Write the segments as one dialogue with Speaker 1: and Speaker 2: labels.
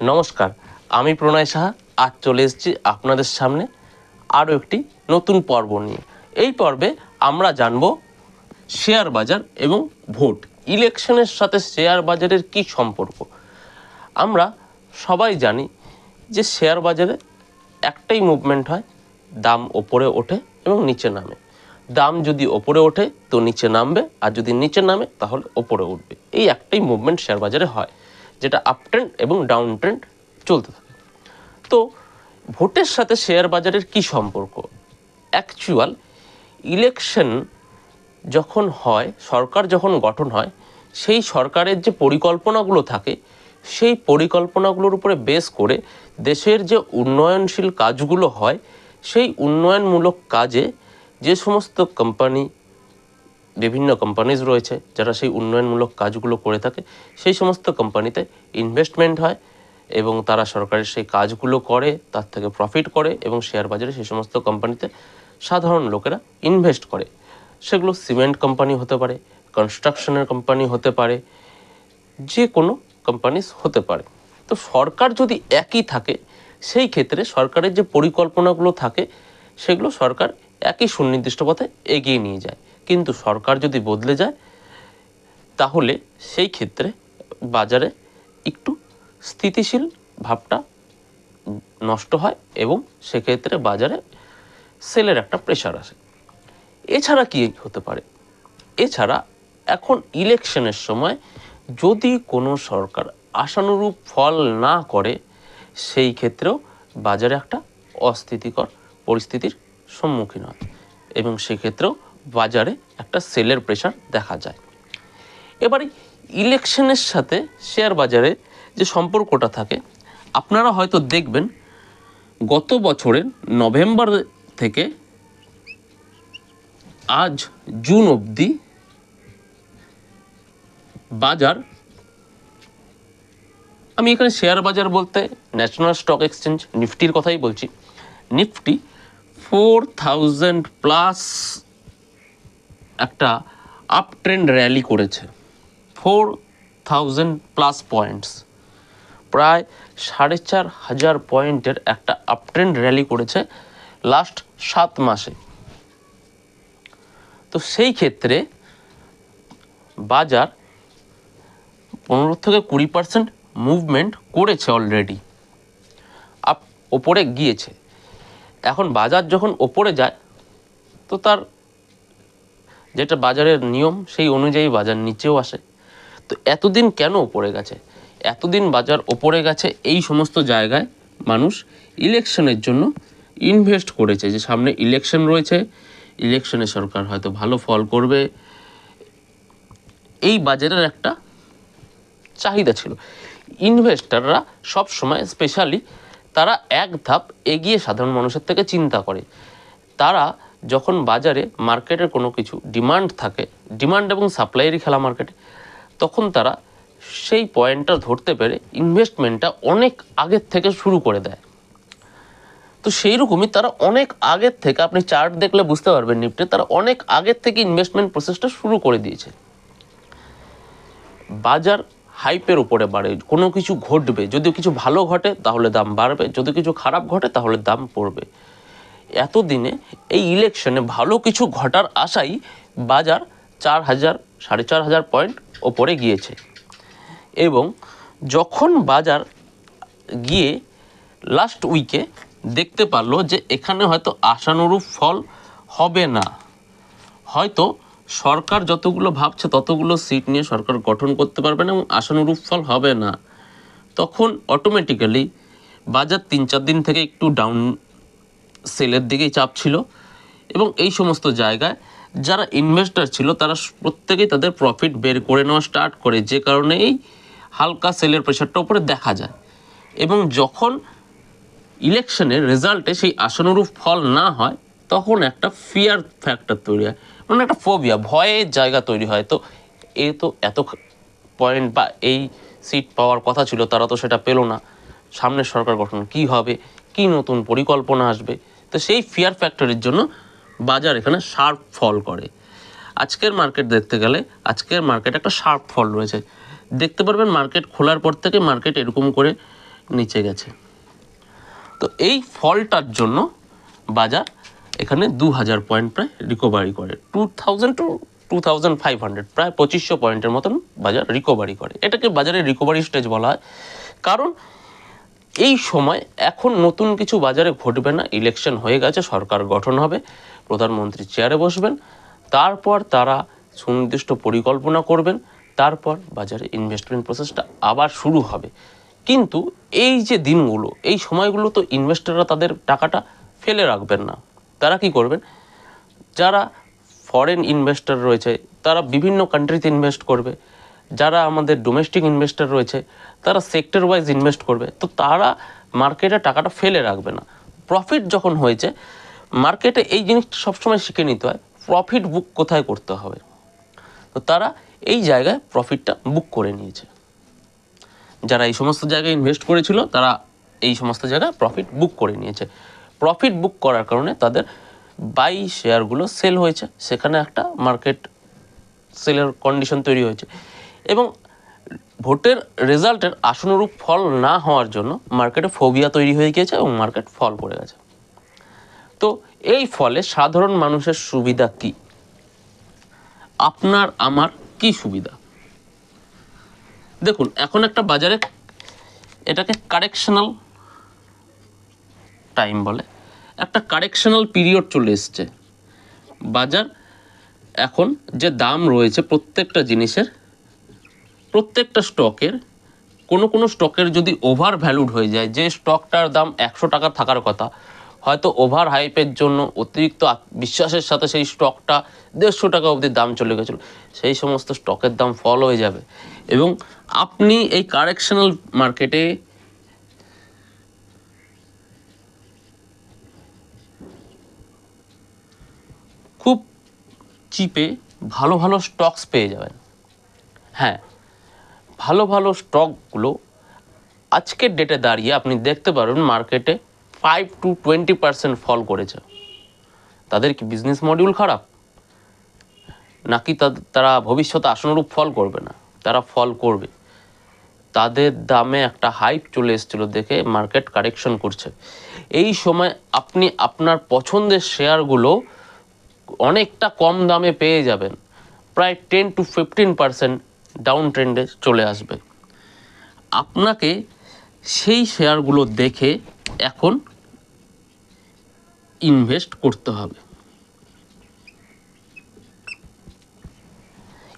Speaker 1: নমস্কার, আমি প্রণয় সাহা, আজ চলে এসেছি আপনাদের সামনে আরও একটি নতুন পর্ব নিয়ে। এই পর্বে আমরা জানব শেয়ার বাজার এবং ভোট ইলেকশনের সাথে শেয়ার বাজারের কি সম্পর্ক। আমরা সবাই জানি যে শেয়ার বাজারে একটাই মুভমেন্ট হয়, দাম ওপরে ওঠে এবং নিচে নামে। দাম যদি ওপরে ওঠে তো নিচে নামবে, আর যদি নিচে নামে তাহলে ওপরে উঠবে। এই একটাই মুভমেন্ট শেয়ার বাজারে হয়। যেটা আপ ট্রেন্ড এবং ডাউন ট্রেন্ড চলতে থাকে। তো ভোটের সাথে শেয়ার বাজারের কি সম্পর্ক? অ্যাকচুয়াল ইলেকশন যখন হয়, সরকার যখন গঠন হয়, সেই সরকারের যে পরিকল্পনাগুলো থাকে, সেই পরিকল্পনাগুলোর উপরে বেস করে দেশের যে উন্নয়নশীল কাজগুলো হয়, সেই উন্নয়নমূলক কাজে যে সমস্ত কোম্পানি বিভিন্ন কোম্পানিজ রয়েছে যারা সেই উন্নয়নমূলক কাজগুলো করে থাকে। সেই সমস্ত কোম্পানিতে ইনভেস্টমেন্ট হয় এবং তারা সরকারের সেই কাজগুলো করে, তার থেকে প্রফিট করে এবং শেয়ার বাজারে সেই সমস্ত কোম্পানিতে সাধারণ লোকেরা ইনভেস্ট করে। সেগুলো সিমেন্ট কোম্পানি হতে পারে কনস্ট্রাকশনের কোম্পানি হতে পারে যে কোনো কোম্পানিজ হতে পারে। তো সরকার যদি একই থাকে, সেই ক্ষেত্রে সরকারের যে পরিকল্পনাগুলো থাকে, সেগুলো সরকার একই সুনির্দিষ্ট পথে এগিয়ে নিয়ে যায়। কিন্তু সরকার যদি বদলে যায়, তাহলে সেই ক্ষেত্রে বাজারে একটু স্থিতিশীল ভাবটা নষ্ট হয় এবং সেক্ষেত্রে বাজারে সেলের একটা প্রেশার আসে। এছাড়া কি হতে পারে? এছাড়া এখন ইলেকশনের সময় যদি কোনো সরকার আশানুরূপ ফল না করে, সেই ক্ষেত্রেও বাজারে একটা অস্থিতিকর পরিস্থিতির সম্মুখীন হয় এবং সেক্ষেত্রেও বাজারে একটা সেলের প্রেশার দেখা যায়। এবারে ইলেকশনের সাথে শেয়ার বাজারে যে সম্পর্কটা থাকে, আপনারা হয়তো দেখবেন গত বছরের নভেম্বর থেকে আজ জুন অবধি বাজার, আমি এখানে শেয়ার বাজার বলতে ন্যাশনাল স্টক এক্সচেঞ্জ নিফটির কথাই বলছি। নিফটি ফোর থাউজেন্ড প্লাস একটা আপ ট্রেন্ড র্যালি করেছে। ফোর থাউজেন্ড প্লাস পয়েন্টস প্রায় সাড়ে চার হাজার পয়েন্টের একটা আপ ট্রেন্ড র্যালি করেছে লাস্ট সাত মাসে। তো সেই ক্ষেত্রে বাজার পনেরো থেকে কুড়ি পার্সেন্ট মুভমেন্ট করেছে অলরেডি আপ ওপরে গিয়েছে। এখন বাজার যখন ওপরে যায়, তো তার যেটা বাজারের নিয়ম, সেই অনুযায়ী বাজার নিচেও আসে। তো এতদিন কেন ওপরে গেছে? এতদিন বাজার ওপরে গেছে এই সমস্ত জায়গায় মানুষ ইলেকশনের জন্য ইনভেস্ট করেছে। যে সামনে ইলেকশন রয়েছে, ইলেকশনে সরকার হয়তো ভালো ফল করবে। এই বাজারের একটা চাহিদা ছিল। ইনভেস্টাররা সব সময় স্পেশালি তারা এক ধাপ এগিয়ে সাধারণ মানুষের থেকে চিন্তা করে। তারা যখন বাজারে মার্কেটের কোনো কিছু ডিমান্ড থাকে ডিমান্ড এবং সাপ্লাইয়েরই খেলা মার্কেটে তখন তারা সেই পয়েন্টটা ধরতে পেরে ইনভেস্টমেন্টটা অনেক আগের থেকে শুরু করে দেয়। তো সেই রকমই তারা অনেক আগের থেকে, আপনি চার্ট দেখলে বুঝতে পারবেন নিফটে তারা অনেক আগের থেকে ইনভেস্টমেন্ট প্রসেসটা শুরু করে দিয়েছে। বাজার হাইপের উপরে বাড়ে, কোনো কিছু ঘটবে, যদি কিছু ভালো ঘটে তাহলে দাম বাড়বে, যদি কিছু খারাপ ঘটে তাহলে দাম পড়বে। এতদিনে এই ইলেকশনে ভালো কিছু ঘটার আশাই বাজার চার হাজার, সাড়ে চার হাজার পয়েন্ট ওপরে গিয়েছে। এবং যখন বাজার গিয়ে লাস্ট উইকে দেখতে পারল যে এখানে হয়তো আশানুরূপ ফল হবে না। হয়তো সরকার যতগুলো ভাবছে ততগুলো সিট নিয়ে সরকার গঠন করতে পারবে না এবং আশানুরূপ ফল হবে না। তখন অটোমেটিক্যালি বাজার তিন চার দিন থেকে একটু ডাউন সেলের দিকেই চাপ ছিল। এবং এই সমস্ত জায়গায় যারা ইনভেস্টার ছিল, তারা প্রত্যেকেই তাদের প্রফিট বের করে নেওয়া স্টার্ট করে। যে কারণে এই হালকা সেলের প্রেশারটা উপরে দেখা যায়। এবং যখন ইলেকশনের রেজাল্টে সেই আশানুরূপ ফল না হয়, তখন একটা ফিয়ার ফ্যাক্টর তৈরি হয়। মানে একটা ফোবিয়া ভয়ের জায়গা তৈরি হয়। তো এ তো এত পয়েন্ট বা এই সিট পাওয়ার কথা ছিল, তারা তো সেটা পেল না। সামনের সরকার গঠন কি হবে? কি নতুন পরিকল্পনা আসবে? তো সেই ফিয়ার ফ্যাক্টরের জন্য বাজার এখানে শার্প ফল করে। আজকের মার্কেট দেখতে গেলে আজকের মার্কেট একটা শার্প ফল রয়েছে। দেখতে পারবেন মার্কেট খোলার পর থেকে মার্কেট এরকম করে নিচে গেছে। তো এই ফলটার জন্য বাজার এখানে দু হাজার পয়েন্ট প্রায় রিকভারি করে। Two thousand two two thousand five hundred প্রায় পঁচিশশো পয়েন্টের মতন বাজার রিকভারি করে। এটাকে বাজারের রিকভারি স্টেজ বলা হয়। কারণ এই সময় এখন নতুন কিছু বাজারে ঘটবে না ইলেকশন হয়ে গেছে, সরকার গঠন হবে, প্রধানমন্ত্রী চেয়ারে বসবেন, তারপর তারা সুনির্দিষ্ট পরিকল্পনা করবেন, তারপর বাজারে ইনভেস্টমেন্ট প্রসেসটা আবার শুরু হবে। কিন্তু এই যে দিনগুলো, এই সময়গুলো তো ইনভেস্টররা তাদের টাকাটা ফেলে রাখবেন না। তারা কি করবেন? যারা ফরেন ইনভেস্টর রয়েছে, তারা বিভিন্ন কান্ট্রিতে ইনভেস্ট করবে যারা আমাদের ডোমেস্টিক ইনভেস্টর রয়েছে, তারা সেক্টর ওয়াইজ ইনভেস্ট করবে। তো তারা মার্কেটে টাকাটা ফেলে রাখবে না। প্রফিট যখন হয়েছে মার্কেটে এই জিনিসটা সবসময় শিখে নিতে হয় প্রফিট বুক কোথায় করতে হবে। তো তারা এই জায়গায় প্রফিটটা বুক করে নিয়েছে। যারা এই সমস্ত জায়গায় ইনভেস্ট করেছিল, তারা এই সমস্ত জায়গায় প্রফিট বুক করে নিয়েছে। প্রফিট বুক করার কারণে তাদের বাই শেয়ারগুলো সেল হয়েছে। সেখানে একটা মার্কেট সেলের কন্ডিশন তৈরি হয়েছে। এবং ভোটের রেজাল্টের আশানুরূপ ফল না হওয়ার জন্য মার্কেটে ফোবিয়া তৈরি হয়ে গিয়েছে এবং মার্কেট ফল পড়ে গেছে। তো এই ফলে সাধারণ মানুষের সুবিধা কি? আপনার, আমার কি সুবিধা? দেখুন, এখন একটা বাজারে এটাকে কারেকশনাল টাইম বলে, একটা কারেকশনাল পিরিয়ড চলে এসছে। বাজার এখন যে দাম রয়েছে প্রত্যেকটা জিনিসের প্রত্যেকটা স্টকের, কোনো কোনো স্টকের যদি ওভার ভ্যালুড হয়ে যায়, যে স্টকটার দাম একশো টাকা থাকার কথা, হয়তো ওভার হাইপের জন্য অতিরিক্ত বিশ্বাসের সাথে সেই স্টকটা দেড়শো টাকা অবধি দাম চলে গেছিল, সেই সমস্ত স্টকের দাম ফল হয়ে যাবে। এবং আপনি এই কারেকশনাল মার্কেটে খুব চিপে ভালো ভালো স্টকস পেয়ে যাবেন। হ্যাঁ ভালো ভালো স্টকগুলো আজকের ডেটে দাঁড়িয়ে আপনি দেখতে পারবেন মার্কেটে five to twenty percent fall করেছে। তাদের কি বিজনেস মডিউল খারাপ? নাকি তারা ভবিষ্যতে আশানুরূপ ফল করবে না? তারা ফল করবে। তাদের দামে একটা হাইপ চলে এসেছিল দেখে মার্কেট কারেকশন করছে। এই সময় আপনি আপনার পছন্দের শেয়ারগুলো অনেকটা কম দামে পেয়ে যাবেন। প্রায় ten to fifteen percent down ট্রেন্ডে চলে আসবে। আপনাকে সেই শেয়ারগুলো দেখে এখন ইনভেস্ট করতে হবে।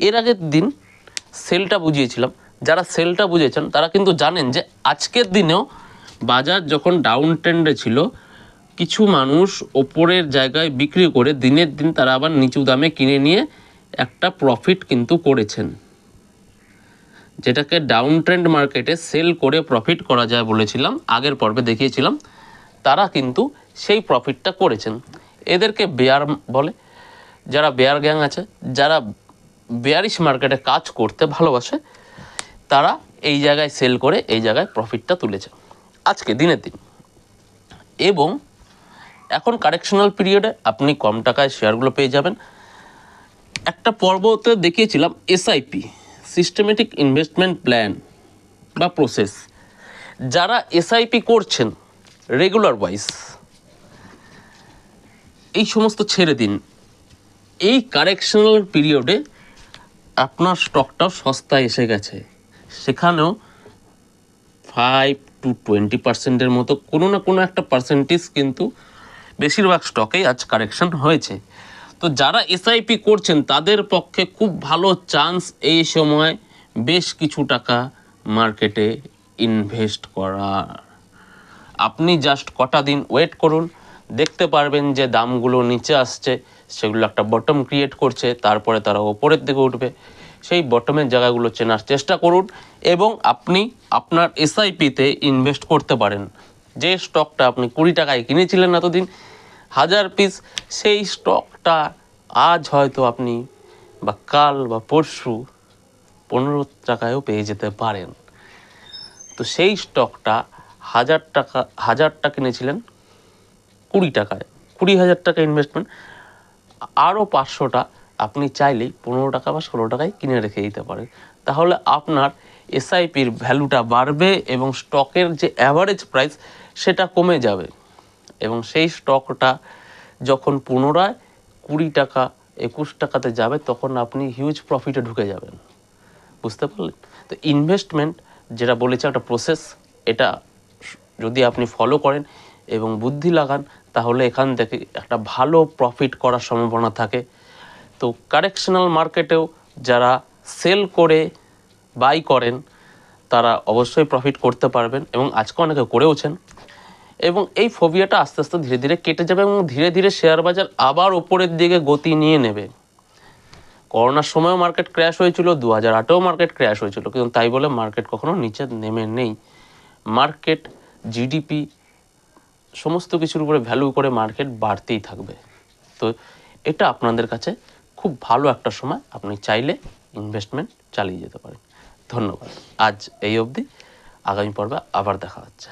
Speaker 1: এর আগের দিন সেলটা বুঝিয়েছিলাম। যারা সেলটা বুঝেছেন, তারা কিন্তু জানেন যে আজকের দিনেও বাজার যখন ডাউন ট্রেন্ডে ছিল, কিছু মানুষ ওপরের জায়গায় বিক্রি করে দিনের দিন তারা আবার নিচু দামে কিনে নিয়ে একটা প্রফিট কিন্তু করেছেন। যেটাকে ডাউন ট্রেন্ড মার্কেটে সেল করে প্রফিট করা যায় বলেছিলাম, আগের পর্বে দেখিয়েছিলাম, তারা কিন্তু সেই প্রফিটটা করেছেন। এদেরকে বেয়ার বলে, যারা বেয়ার গ্যাং আছে, যারা বেয়ারিশ মার্কেটে কাজ করতে ভালোবাসে, তারা এই জায়গায় সেল করে এই জায়গায় প্রফিটটা তুলেছে। আজকে দিনের দিন। এবং এখন কারেকশনাল পিরিয়ডে আপনি কম টাকায় শেয়ারগুলো পেয়ে যাবেন। একটা পর্বতে দেখিয়েছিলাম এসআইপি সিস্টেমেটিক ইনভেস্টমেন্ট প্ল্যান বা প্রসেস যারা এসআইপি করছেন রেগুলার ওয়াইজ এই সমস্ত ছেড়ে দিন। এই কারেকশনাল পিরিয়ডে আপনার স্টকটাও সস্তায় এসে গেছে। সেখানেও ফাইভ টু টোয়েন্টি পার্সেন্টের মতো কোনো না কোনো একটা পার্সেন্টেজ কিন্তু বেশিরভাগ স্টকেই আজ কারেকশন হয়েছে। তো যারা এসআইপি করছেন, তাদের পক্ষে খুব ভালো চান্স এই সময় বেশ কিছু টাকা মার্কেটে ইনভেস্ট করার। আপনি জাস্ট কটা দিন ওয়েট করুন, দেখতে পারবেন যে দামগুলো নিচে আসছে, সেগুলো একটা বটম ক্রিয়েট করছে, তারপরে তারা ওপরের দিকে উঠবে। সেই বটমের জায়গাগুলো চেনার চেষ্টা করুন এবং আপনি আপনার এসআইপিতে ইনভেস্ট করতে পারেন। যে স্টকটা আপনি কুড়ি টাকায় কিনেছিলেন এতদিন, হাজার পিস সেই স্টকটা আজ হয়তো আপনি বা কাল বা পরশু পনেরো টাকায়ও পেয়ে যেতে পারেন। তো সেই স্টকটা হাজার টাকা, হাজারটা কিনেছিলেন কুড়ি টাকায়। কুড়ি হাজার টাকা ইনভেস্টমেন্ট আরও পাঁচশোটা আপনি চাইলেই পনেরো টাকা বা ষোলো টাকায় কিনে রেখে দিতে পারেন। তাহলে আপনার এসআইপির ভ্যালুটা বাড়বে এবং স্টকের যে অ্যাভারেজ প্রাইস সেটা কমে যাবে। এবং সেই স্টকটা যখন পুনরায় কুড়ি টাকা, একুশ টাকাতে যাবে, তখন আপনি হিউজ প্রফিটে ঢুকে যাবেন। বুঝতে পারলেন? তো ইনভেস্টমেন্ট যেটা বলেছে একটা প্রসেস এটা যদি আপনি ফলো করেন এবং বুদ্ধি লাগান, তাহলে এখান থেকে একটা ভালো প্রফিট করার সম্ভাবনা থাকে। তো কারেকশনাল মার্কেটেও যারা সেল করে বাই করেন, তারা অবশ্যই প্রফিট করতে পারবেন এবং আজকে অনেকে করেওছেন। এবং এই ফোবিয়াটা আস্তে আস্তে ধীরে ধীরে কেটে যাবে এবং ধীরে ধীরে শেয়ার বাজার আবার ওপরের দিকে গতি নিয়ে নেবে। করোনার সময়ও মার্কেট ক্র্যাশ হয়েছিল দু হাজার আটেও মার্কেট ক্র্যাশ হয়েছিল, কিন্তু তাই বলে মার্কেট কখনো নিচে নেমে নেই। মার্কেট জিডিপি সমস্ত কিছুর উপরে ভ্যালু করে মার্কেট বাড়তেই থাকবে। তো এটা আপনাদের কাছে খুব ভালো একটা সময়, আপনি চাইলে ইনভেস্টমেন্ট চালিয়ে যেতে পারেন। ধন্যবাদ। আজ এই অবধি, আগামী পর্বে আবার দেখা হচ্ছে।